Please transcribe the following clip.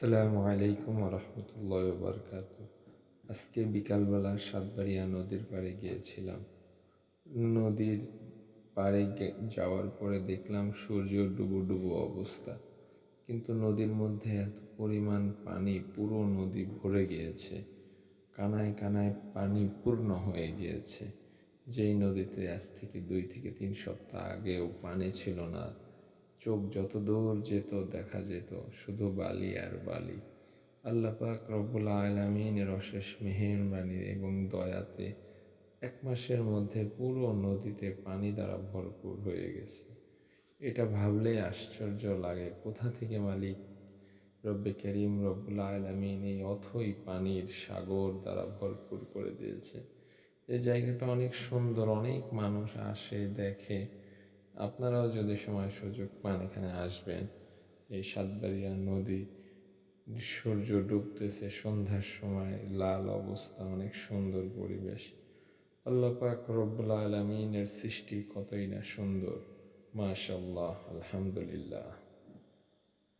আসসালামু আলাইকুম রহমতুল্লাহ বরকাত আজকে বিকালবেলা সাতবাড়িয়া নদীর পাড়ে গিয়েছিলাম। নদীর পাড়ে যাওয়ার পরে দেখলাম সূর্য ডুবো ডুবো অবস্থা। কিন্তু নদীর মধ্যে এত পরিমাণ পানি, পুরো নদী ভরে গিয়েছে। কানায় কানায় পানি পূর্ণ হয়ে গিয়েছে। যেই নদীতে আজ থেকে দুই থেকে তিন সপ্তাহ আগেও পানি ছিল না। চোখ যত দূর যেত, দেখা যেত, শুধু বালি আর বালি। আল্লাহ পাক রব্বুল আলমিনের অশেষ মেহেরবানি এবং দয়াতে এক মাসের মধ্যে পুরো নদীতে পানি দ্বারা ভরপুর হয়ে গেছে। এটা ভাবলে আশ্চর্য লাগে, কোথা থেকে মালিক? রব্বে করিম রব্বুল আলমিন এই অথই পানির সাগর দ্বারা ভরপুর করে দিয়েছে। এই জায়গাটা অনেক সুন্দর, অনেক মানুষ আসে, দেখে। আপনারাও যদি সময় সুযোগ পান এখানে আসবেন। এই সাতবাড়িয়া নদী সূর্য ডুবতেছে, সন্ধ্যার সময় লাল অবস্থা, অনেক সুন্দর পরিবেশ। আল্লাহ পাক রব্বুল আলমিনের সৃষ্টি কতই না সুন্দর। মাশাল্লাহ আলহামদুলিল্লাহ।